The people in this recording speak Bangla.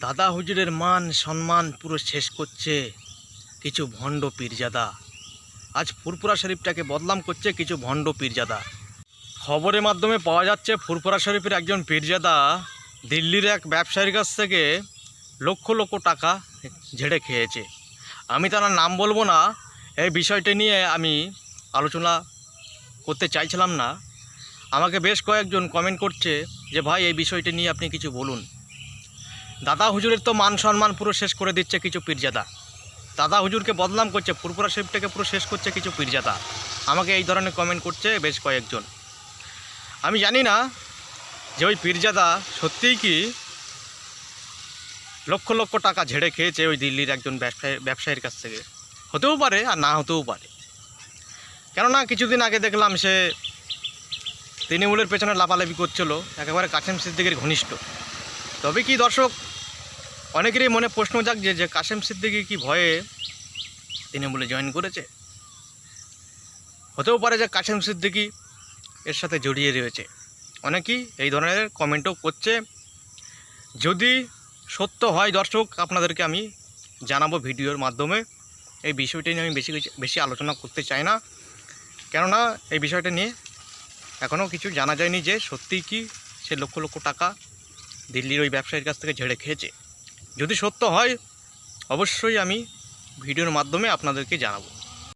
দাদা হুজুরের মান সম্মান পুরো শেষ করছে। কিছু ভণ্ড পীরজাদা। আজ ফুরপুরা শরীফটাকে বদলাম করছে কিছু ভণ্ড পীরজাদা। খবরের মাধ্যমে পাওয়া যাচ্ছে ফুরপুরা শরীফের একজন পীরজাদা দিল্লির এক ব্যবসায়ীর কাছ থেকে লক্ষ লক্ষ টাকা ঝেড়ে খেয়েছে। আমি তার নাম বলব না, এই বিষয়টি নিয়ে আমি আলোচনা করতে চাইছিলাম না। আমাকে বেশ কয়েকজন কমেন্ট করছে যে, ভাই, এই বিষয়টি নিয়ে আপনি কিছু বলুন। দাদা হুজুরের তো মান সম্মান পুরো শেষ করে দিচ্ছে কিছু পীরজাদা। দাদা হুজুরকে বদনাম করছে ফুরপুরা শরীফটাকে পুরো শেষ করছে কিছু পীরজাদা। আমাকে এই ধরনের কমেন্ট করছে বেশ কয়েকজন। আমি জানি না যে ওই পীরজাদা সত্যিই কি লক্ষ লক্ষ টাকা ঝেড়ে খেয়েছে ওই দিল্লির একজন ব্যবসায়ী, ব্যবসায়ীর কাছ থেকে। হতেও পারে আর না হতেও পারে। কেননা কিছুদিন আগে দেখলাম সে তৃণমূলের পেছনে লাফালাফি করছিল, একেবারে কাসেম সিদ্দিকের ঘনিষ্ঠ। তবে কি দর্শক, অনেকেরই মনে প্রশ্ন জাগছে যে কাসেম সিদ্দিকি কি ভয়ে তৃণমূলে জয়েন করেছে? হতেও পারে যে কাসেম সিদ্দিকি এর সাথে জড়িয়ে রয়েছে। অনেকেই এই ধরনের কমেন্টও করছে। যদি সত্য হয় দর্শক, আপনাদেরকে আমি জানাব ভিডিওর মাধ্যমে। এই বিষয়টি নিয়ে আমি বেশি বেশি আলোচনা করতে চাই না। কেননা, এই বিষয়টা নিয়ে এখনও কিছু জানা যায়নি যে সত্যিই কি সে লক্ষ লক্ষ টাকা দিল্লির ওই ব্যবসায়ীর কাছ থেকে ঝেড়ে খেয়েছে। যদি সত্য হয়, অবশ্যই আমি ভিডিওর মাধ্যমে আপনাদেরকে জানাব।